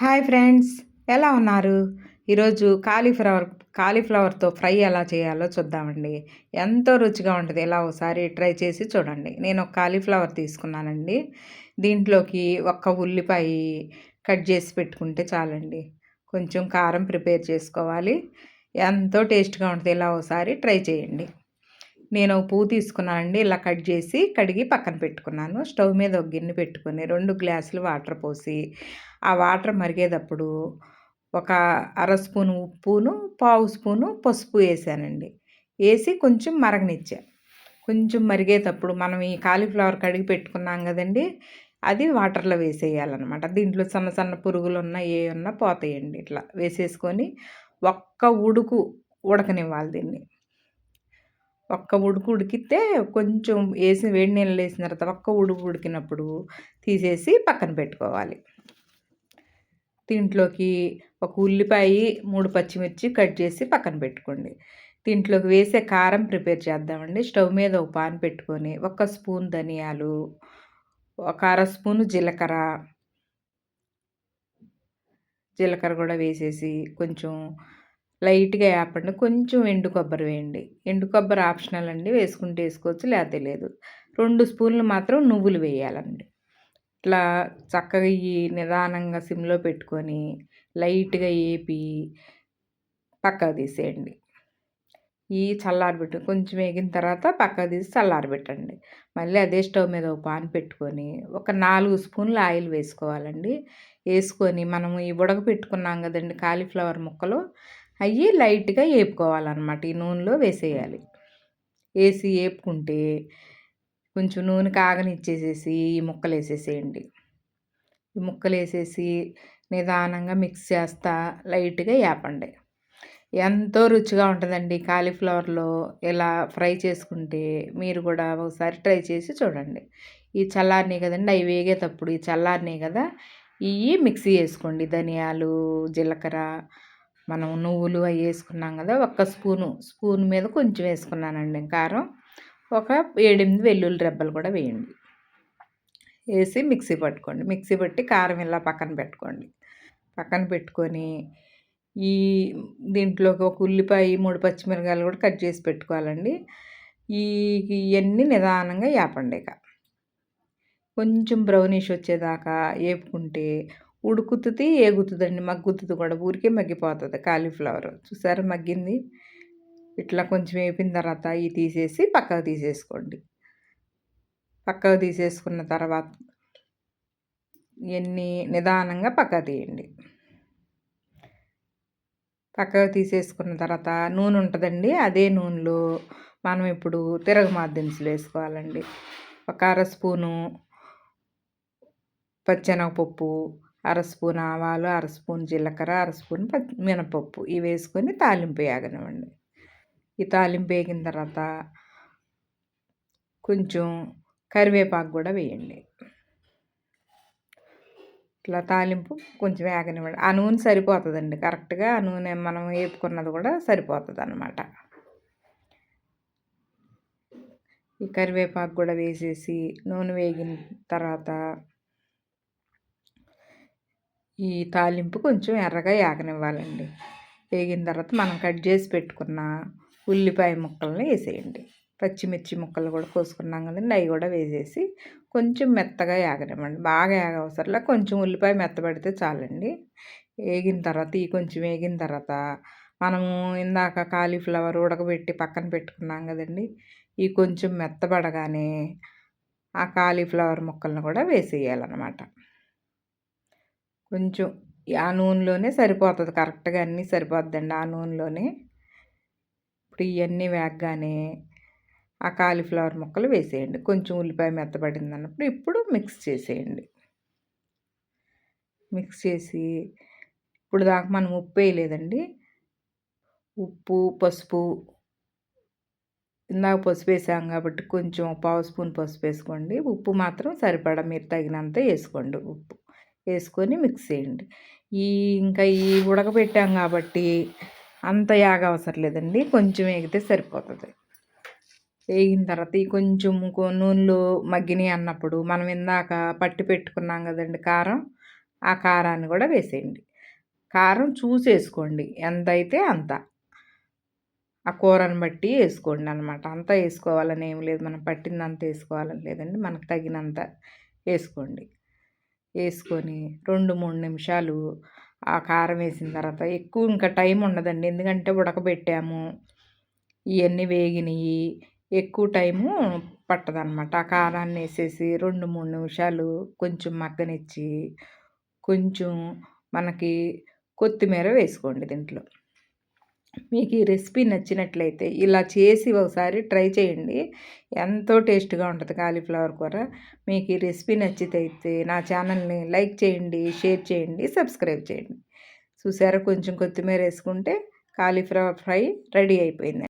Hi friends ఎలా ఉన్నారు? ఈరోజు కాలీఫ్లవర్ కాలీఫ్లవర్తో ఫ్రై ఎలా చేయాలో చూద్దామండి. ఎంతో రుచిగా ఉంటుంది. ఇలా ఒకసారి ట్రై చేసి చూడండి. నేను ఒక కాలీఫ్లవర్ తీసుకున్నానండి. దీంట్లోకి ఒక్క ఉల్లిపాయ కట్ చేసి పెట్టుకుంటే చాలండి. కొంచెం కారం ప్రిపేర్ చేసుకోవాలి. ఎంతో టేస్ట్గా ఉంటుంది. ఇలా ఒకసారి ట్రై చేయండి. నేను పువ్వు తీసుకున్నానండి. ఇలా కట్ చేసి కడిగి పక్కన పెట్టుకున్నాను. స్టవ్ మీద ఒక గిన్నె పెట్టుకుని రెండు గ్లాసులు వాటర్ పోసి ఆ వాటర్ మరిగేటప్పుడు ఒక అర స్పూను ఉప్పును పావు స్పూను పసుపు వేసానండి. వేసి కొంచెం మరగనిచ్చా. కొంచెం మరిగేటప్పుడు మనం ఈ కాలీఫ్లవర్ కడిగి పెట్టుకున్నాం కదండి అది వాటర్లో వేసేయాలన్నమాట. దీంట్లో సన్న సన్న పురుగులు ఉన్నా ఏ ఉన్నా పోతాయండి ఇట్లా వేసేసుకొని ఒక్క ఉడుకు ఉడకనివ్వాలి దీన్ని. ఒక్క ఉడుకు ఉడికితే కొంచెం వేసి వేడి నీళ్ళు వేసిన తర్వాత ఒక్క ఉడుకు ఉడికినప్పుడు తీసేసి పక్కన పెట్టుకోవాలి. దీంట్లోకి ఒక ఉల్లిపాయ మూడు పచ్చిమిర్చి కట్ చేసి పక్కన పెట్టుకోండి. దీంట్లోకి వేసే కారం ప్రిపేర్ చేద్దామండి. స్టవ్ మీద ఒక పాన్ పెట్టుకొని ఒక స్పూన్ ధనియాలు ఒక అర స్పూను జీలకర్ర జీలకర్ర కూడా వేసేసి కొంచెం లైట్గా వేపండి కొంచెం ఎండు కొబ్బరి వేయండి. ఎండు కొబ్బరి ఆప్షనల్ అండి. వేసుకుంటే వేసుకోవచ్చు లేకపోతే లేదు. రెండు స్పూన్లు మాత్రం నువ్వులు వేయాలండి. ఇట్లా చక్కగా ఈ నిదానంగా సిమ్లో పెట్టుకొని లైట్గా వేపి పక్కకు తీసేయండి. ఈ చల్లారబెట్టు కొంచెం వేగిన తర్వాత పక్కకు తీసి చల్లారబెట్టండి మళ్ళీ అదే స్టవ్ మీద ఒక పాన్ పెట్టుకొని ఒక నాలుగు స్పూన్లు ఆయిల్ వేసుకోవాలండి. వేసుకొని మనము ఈ ఉడక పెట్టుకున్నాం కదండి కాలీఫ్లవర్ ముక్కలు అవి లైట్గా వేపుకోవాలన్నమాట ఈ నూనెలో వేసేయాలి. వేసి వేపుకుంటే కొంచెం నూనె కాగనిచ్చేసేసి ఈ ముక్కలు వేసేసేయండి ఈ ముక్కలు వేసేసి నిదానంగా మిక్స్ చేస్తా లైట్గా వేపండి ఎంతో రుచిగా ఉంటుందండి కాలీఫ్లవర్లో. ఇలా ఫ్రై చేసుకుంటే మీరు కూడా ఒకసారి ట్రై చేసి చూడండి. ఈ చల్లారినాయి కదండి అవి వేగేటప్పుడు ఈ చల్లారినాయి కదా ఇవి మిక్సీ వేసుకోండి. ధనియాలు జీలకర్ర మనం నువ్వులు అవి వేసుకున్నాం కదా ఒక్క స్పూను. స్పూన్ మీద కొంచెం వేసుకున్నానండి కారం. ఒక ఏడెనిమిది వెల్లుల్లి రెబ్బలు కూడా వేయండి. వేసి మిక్సీ పట్టుకోండి. మిక్సీ పట్టి కారం ఇలా పక్కన పెట్టుకోండి. పక్కన పెట్టుకొని ఈ దీంట్లోకి ఒక ఉల్లిపాయ మూడు పచ్చిమిరకాయలు కూడా కట్ చేసి పెట్టుకోవాలండి. ఈ ఇవన్నీ నిదానంగా వేపండి ఇక. కొంచెం బ్రౌనిష్ వచ్చేదాకా వేపుకుంటే ఉడుకుతుంది ఏగుతుందండి. మగ్గుతుంది కూడా. ఊరికే మగ్గిపోతుంది. కాలీఫ్లవర్. చూసారా మగ్గింది? ఇట్లా కొంచెం వేపిన తర్వాత ఇవి తీసేసి పక్కకు తీసేసుకోండి. పక్కకు తీసేసుకున్న తర్వాత ఇవన్నీ నిదానంగా పక్కకు తీయండి. పక్కకు తీసేసుకున్న తర్వాత నూనె ఉంటుందండి అదే నూనెలో మనం ఇప్పుడు తిరగమాత దినుసులు వేసుకోవాలండి. ఒక అర స్పూను పచ్చెనగపప్పు అర స్పూన్ ఆవాలు అర స్పూన్ జీలకర్ర అర స్పూన్ మినపప్పు ఇవి వేసుకొని తాలింపు వేగనివ్వండి ఈ తాలింపు వేగిన తర్వాత కొంచెం కరివేపాకు కూడా వేయండి. ఇట్లా తాలింపు కొంచెం వేగనివ్వండి. ఆ నూనె సరిపోతుందండి. కరెక్ట్గా ఆ నూనె మనం వేపుకున్నది కూడా సరిపోతుంది అన్నమాట ఈ కరివేపాకు కూడా వేసేసి నూనె వేగిన తర్వాత ఈ తాలింపు కొంచెం ఎర్రగా వేగనివ్వాలండి వేగిన తర్వాత మనం కట్ చేసి పెట్టుకున్న ఉల్లిపాయ ముక్కల్ని వేసేయండి. పచ్చిమిర్చి ముక్కలు కూడా కోసుకున్నాం కదండి అవి కూడా వేసేసి కొంచెం మెత్తగా ఏగనివ్వండి బాగా యాగవసరంలో కొంచెం ఉల్లిపాయ మెత్తబడితే చాలండి. వేగిన తర్వాత ఈ కొంచెం వేగిన తర్వాత మనము ఇందాక కాలీఫ్లవర్ ఉడకబెట్టి పక్కన పెట్టుకున్నాం కదండి ఈ కొంచెం మెత్తబడగానే ఆ కాలీఫ్లవర్ ముక్కలను కూడా వేసేయాలన్నమాట. కొంచెం ఆ నూనెలోనే సరిపోతుంది. కరెక్ట్గా అన్నీ సరిపోద్దండి ఆ నూనెలోనే. ఇప్పుడు ఇవన్నీ వేగగానే ఆ కాలీఫ్లవర్ ముక్కలు వేసేయండి. కొంచెం ఉల్లిపాయ మెత్తబడింది అన్నప్పుడు ఇప్పుడు మిక్స్ చేసేయండి. మిక్స్ చేసి ఇప్పుడు దాకా మనం ఉప్పు వేయలేదండి. ఉప్పు పసుపు ఇందాక పసుపు వేసాం కాబట్టి కొంచెం పావు స్పూన్ పసుపు వేసుకోండి. ఉప్పు మాత్రం సరిపడా మీరు తగినంత వేసుకోండి ఉప్పు. వేసుకొని మిక్స్ చేయండి. ఈ ఇంకా ఈ ఉడకబెట్టాం కాబట్టి అంత యాగ అవసరం లేదండి. కొంచెం వేగితే సరిపోతుంది. వేగిన తర్వాత ఈ కొంచెం నూనెలో మగ్గినాయి అన్నప్పుడు మనం ఇందాక పట్టి పెట్టుకున్నాం కదండి కారం ఆ కారాన్ని కూడా వేసేయండి. కారం చూసేసుకోండి. ఎంత అయితే అంత. ఆ కూరని బట్టి వేసుకోండి అనమాట అంతా వేసుకోవాలని ఏం లేదు. మనం పట్టింది అంత వేసుకోవాలని లేదండి. మనకు తగినంత వేసుకోండి. వేసుకొని రెండు మూడు నిమిషాలు ఆ కారం వేసిన తర్వాత ఎక్కువ ఇంకా టైం ఉండదండి. ఎందుకంటే ఉడకబెట్టాము. ఇవన్నీ వేగినాయి. ఎక్కువ టైము పట్టదనమాట. ఆ కారాన్ని వేసేసి రెండు మూడు నిమిషాలు కొంచెం మగ్గనిచ్చి కొంచెం మనకి కొత్తిమీర వేసుకోండి దీంట్లో. మీకు ఈ రెసిపీ నచ్చినట్లయితే ఇలా చేసి ఒకసారి ట్రై చేయండి. ఎంతో టేస్ట్గా ఉంటుంది కాలీఫ్లవర్ కూర. మీకు ఈ రెసిపీ నచ్చితే నా ఛానల్ని లైక్ చేయండి షేర్ చేయండి సబ్స్క్రైబ్ చేయండి. చూసారా కొంచెం కొత్తిమీర వేసుకుంటే కాలీఫ్లవర్ ఫ్రై రెడీ అయిపోయింది.